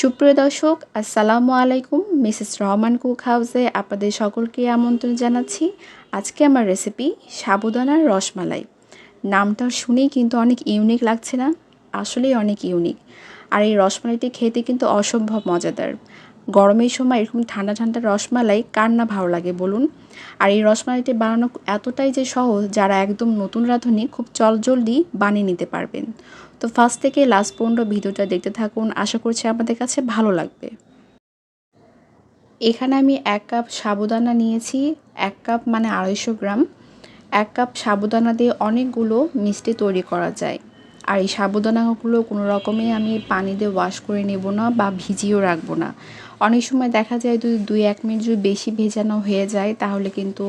সুপ্রিয় দর্শক, আসসালামু আলাইকুম। মিসেস রহমান কুক হাউসে আপনাদের সকলকে আমন্ত্রণ জানাচ্ছি। আজকে আমার রেসিপি সাবুদানার রসমালাই। নামটা শুনেই কিন্তু অনেক ইউনিক লাগছে না? আসলেই অনেক ইউনিক। আর এই রসমালাইটি খেতে কিন্তু অসম্ভব মজাদার। গরমের সময় এরকম ঠান্ডা ঠান্ডা রসমালাই কার না ভালো লাগে বলুন? আর এই রসমালাইটি বানানো এতটাই যে সহজ, যারা একদম নতুন রাঁধুনি খুব চলজলদি বানিয়ে নিতে পারবেন। তো ফার্স্ট থেকে লাস্ট পর্যন্ত ভিডিওটা দেখতে থাকুন, আশা করছি আপনাদের কাছে ভালো লাগবে। এখানে আমি এক কাপ সাবুদানা নিয়েছি, এক কাপ মানে আড়াইশো গ্রাম। এক কাপ সাবুদানা দিয়ে অনেকগুলো মিষ্টি তৈরি করা যায়। আর এই সাবুদানাগুলো কোনো রকমে আমি পানি দিয়ে ওয়াশ করে নেব না বা ভিজিয়েও রাখব না। অনেক সময় দেখা যায় যদি দুই এক মিনিট যদি বেশি ভেজানো হয়ে যায় তাহলে কিন্তু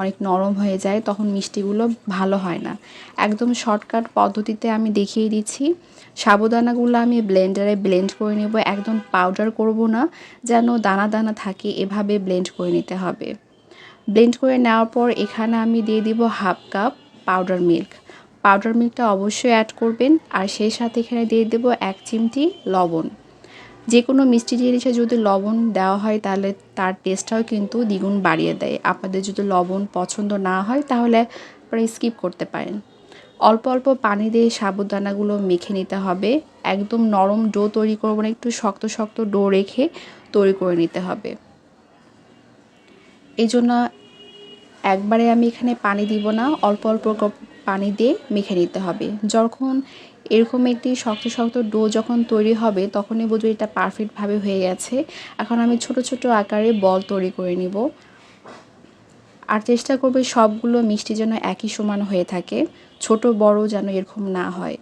অনেক নরম হয়ে যায়, তখন মিষ্টিগুলো ভালো হয় না। একদম শর্টকাট পদ্ধতিতে আমি দেখিয়ে দিচ্ছি। সাবুদানাগুলো আমি ব্লেন্ডারে ব্লেন্ড করে নেব, একদম পাউডার করব না, যেন দানা দানা থাকে, এভাবে ব্লেন্ড করে নিতে হবে। ব্লেন্ড করে নেওয়ার পর এখানে আমি দিয়ে দিব half cup powder milk powder মিল্কটা অবশ্যই অ্যাড করবেন, আর সেই সাথে এখানে দিয়ে দেবো এক চিমটি লবণ। যে কোনো মিষ্টি জিনিসে যদি লবণ দেওয়া হয়, তাহলে তার টেস্টটাও কিন্তু দ্বিগুণ বাড়িয়ে দেয়। আপনাদের যদি লবণ পছন্দ না হয়, তাহলে আপনারা স্কিপ করতে পারেন। অল্প অল্প পানি দিয়ে সাবুদানাগুলো মেখে নিতে হবে। একদম নরম ডো তৈরি করব না, একটু শক্ত শক্ত ডো রেখে তৈরি করে নিতে হবে। এই জন্য একবারে আমি এখানে পানি দিব না, অল্প অল্প পানি দিয়ে মেখে নিতে হবে। যখন এরকম একটি শক্ত শক্ত ডো যখন তৈরি হবে, তখনই বুঝব এটা পারফেক্টভাবে হয়ে গেছে। এখন আমি ছোট ছোট আকারে বল তৈরি করে নিব। আর চেষ্টা করবে সবগুলো মিষ্টি যেন একই সমান হয়ে থাকে, ছোট, বড় যেন এরকম না হয়।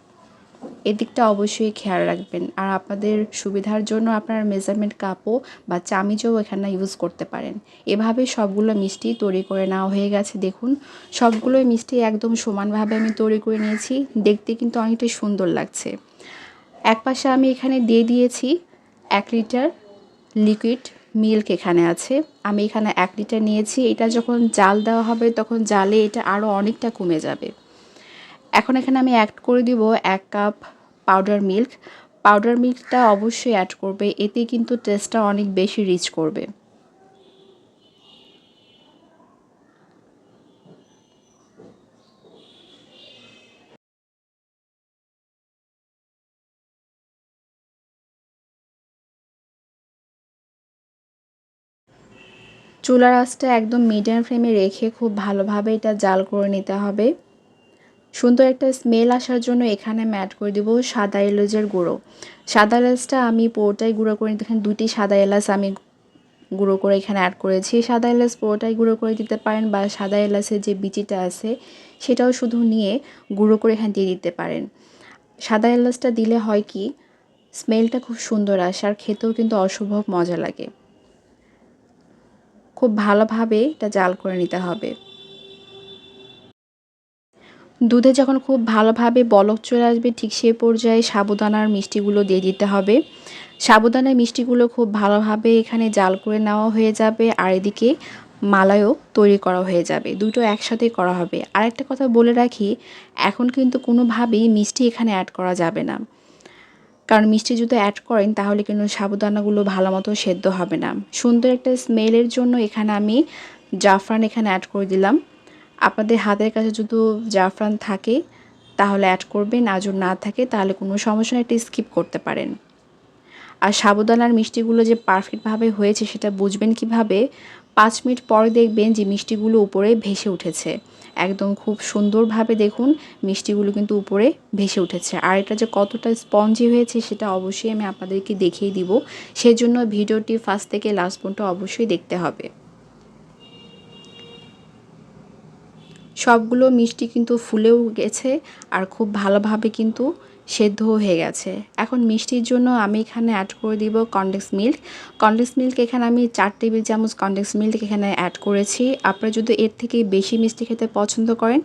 এদিকটা অবশ্যই খেয়াল রাখবেন। আর আপনাদের সুবিধার জন্য আপনার মেজারমেন্ট কাপও বা চামিচও এখানে ইউজ করতে পারেন। এভাবে সবগুলো মিষ্টি তৈরি করে নেওয়া হয়ে গেছে। দেখুন সবগুলো মিষ্টি একদম সমানভাবে আমি তৈরি করে নিয়েছি। দেখতে কিন্তু অনেকটাই সুন্দর লাগছে। এক পাশে আমি এখানে দিয়ে দিয়েছি এক লিটার লিকুইড মিল্ক এখানে আছে। আমি এখানে এক লিটার নিয়েছি। এটা যখন জাল দেওয়া হবে, তখন জালে এটা আরও অনেকটা কমে যাবে। এখন এখানে আমি অ্যাড করে দিব এক কাপ পাউডার মিল্ক পাউডার মিল্কটা অবশ্যই অ্যাড করবে, এতে কিন্তু টেস্টটা অনেক বেশি রিচ করবে। চুলার আঁচটা একদম মিডিয়াম ফ্লেমে রেখে খুব ভালোভাবে এটা জাল করে নিতে হবে। সুন্দর একটা স্মেল আসার জন্য এখানে আমি অ্যাড করে দেবো সাদা এলাচের গুঁড়ো। সাদা এলাচটা আমি পুরোটাই গুঁড়ো করে এখানে দুটি সাদা এলাচ আমি গুঁড়ো করে এখানে অ্যাড করেছি। সাদা এলাচ পুরোটাই গুঁড়ো করে দিতে পারেন বা সাদা এলাচের যে বিচিটা আছে, সেটাও শুধু নিয়ে গুঁড়ো করে এখানে দিয়ে দিতে পারেন। সাদা এলাচটা দিলে হয় কি স্মেলটা খুব সুন্দর আসে আর খেতেও কিন্তু অসম্ভব মজা লাগে। খুব ভালোভাবে এটা জাল করে নিতে হবে। দুধে যখন খুব ভালোভাবে বলক চলে আসবে, ঠিক সে পর্যায়ে সাবুদানার মিষ্টিগুলো দিয়ে দিতে হবে। সাবুদানার মিষ্টিগুলো খুব ভালোভাবে এখানে জাল করে নেওয়া হয়ে যাবে আর এদিকে মালাইও তৈরি করা হয়ে যাবে। দুটো একসাথে করা হবে। আর একটা কথা বলে রাখি, এখন কিন্তু কোনোভাবেই মিষ্টি এখানে অ্যাড করা যাবে না। কারণ মিষ্টি যদি অ্যাড করেন, তাহলে কিন্তু সাবুদানাগুলো ভালো মতো সেদ্ধ হবে না। সুন্দর একটা স্মেলের জন্য এখানে আমি জাফরান এখানে অ্যাড করে দিলাম। আপনাদের হাতের কাছে যদি জাফরান থাকে, তাহলে অ্যাড করবেন। আর যদি না থাকে, তাহলে কোনো সমস্যা নেই এটা স্কিপ করতে পারেন। আর সাবুদানার মিষ্টিগুলো যে পারফেক্টভাবে হয়েছে, সেটা বুঝবেন কীভাবে? পাঁচ মিনিট পরে দেখবেন যে মিষ্টিগুলো উপরে ভেসে উঠেছে। একদম খুব সুন্দরভাবে দেখুন, মিষ্টিগুলো কিন্তু উপরে ভেসে উঠেছে। আর এটা যে কতটা স্পঞ্জি হয়েছে, সেটা অবশ্যই আমি আপনাদেরকে দেখিয়ে দিব। সেজন্য ভিডিওটি ফার্স্ট থেকে লাস্ট পর্যন্ত অবশ্যই দেখতে হবে। সবগুলো মিষ্টি কিন্তু ফুলেও গেছে আর খুব ভালোভাবে কিন্তু সেদ্ধ হয়ে গেছে। এখন মিষ্টির জন্য আমি এখানে অ্যাড করে দিব কনডেক্স মিল্ক কনডেক্স মিল্ক এখানে আমি চার টেবিল চামচ কনডেক্স মিল্ক এখানে অ্যাড করেছি। আপনারা যদি এর থেকে বেশি মিষ্টি খেতে পছন্দ করেন,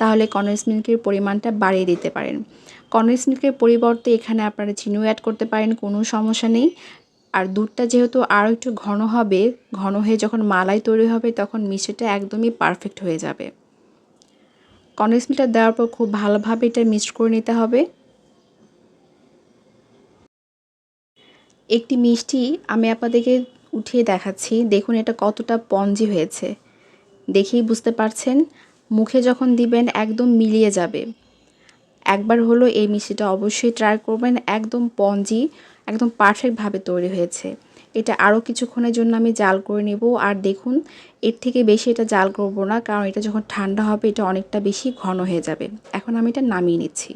তাহলে কনডেক্স মিল্কের পরিমাণটা বাড়িয়ে দিতে পারেন। কনডেক্স মিল্কের পরিবর্তে এখানে আপনারা চিনিও অ্যাড করতে পারেন, কোনো সমস্যা নেই। আর দুধটা যেহেতু আরও একটু ঘন হবে, ঘন হয়ে যখন মালাই তৈরি হবে, তখন মিষ্টিটা একদমই পারফেক্ট হয়ে যাবে। কনডেন্স মিল্কটা দেওয়ার পর খুব ভালোভাবে এটা মিক্সড করে নিতে হবে। একটি মিষ্টি আমি আপনাদেরকে উঠিয়ে দেখাচ্ছি। দেখুন এটা কতটা পঞ্জি হয়েছে। দেখেই বুঝতে পারছেন, মুখে যখন দিবেন একদম মিলিয়ে যাবে। একবার হলো এই মিষ্টিটা অবশ্যই ট্রাই করবেন। একদম পঞ্জি, একদম পারফেক্টভাবে তৈরি হয়েছে। এটা আরও কিছুক্ষণের জন্য আমি জাল করে নেব। আর দেখুন, এর থেকে বেশি এটা জাল করব না, কারণ এটা যখন ঠান্ডা হবে, এটা অনেকটা বেশি ঘন হয়ে যাবে। এখন আমি এটা নামিয়ে নিচ্ছি।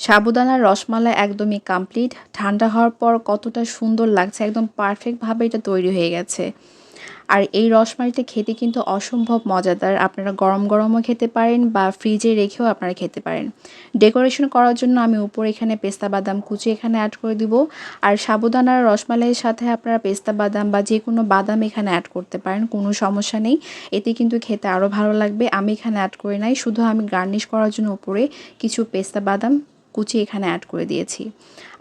সাবুদানার রসমালাই একদমই কমপ্লিট ঠান্ডা হওয়ার পর কতটা সুন্দর লাগছে, একদম পারফেক্টভাবে এটা তৈরি হয়ে গেছে। আর এই রসমালাইটা খেতে কিন্তু অসম্ভব মজাদার। আপনারা গরম গরমও খেতে পারেন বা ফ্রিজে রেখেও আপনারা খেতে পারেন। ডেকোরেশন করার জন্য আমি উপরে এখানে পেস্তা বাদাম কুচি এখানে অ্যাড করে দিব। আর সাবুদানার রসমালাইয়ের সাথে আপনারা পেস্তা বাদাম বা যে কোনো বাদাম এখানে অ্যাড করতে পারেন, কোনো সমস্যা নেই। এতে কিন্তু খেতে আরও ভালো লাগবে। আমি এখানে অ্যাড করে নাই। শুধু আমি গার্নিশ করার জন্য উপরে কিছু পেস্তা বাদাম কুচি এখানে অ্যাড করে দিয়েছি।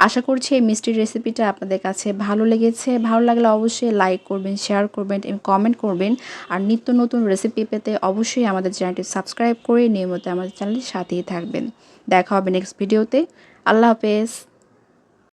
আশা করছি এই মিষ্টির রেসিপিটা আপনাদের কাছে ভালো লেগেছে। ভালো লাগলে অবশ্যই লাইক করবেন শেয়ার করবেন এবং কমেন্ট করবেন। আর নিত্য নতুন রেসিপি পেতে অবশ্যই আমাদের চ্যানেলটি সাবস্ক্রাইব করে নিয়মিত আমাদের চ্যানেলের সাথেই থাকবেন। দেখা হবে নেক্সট ভিডিওতে আল্লাহ হাফেজ।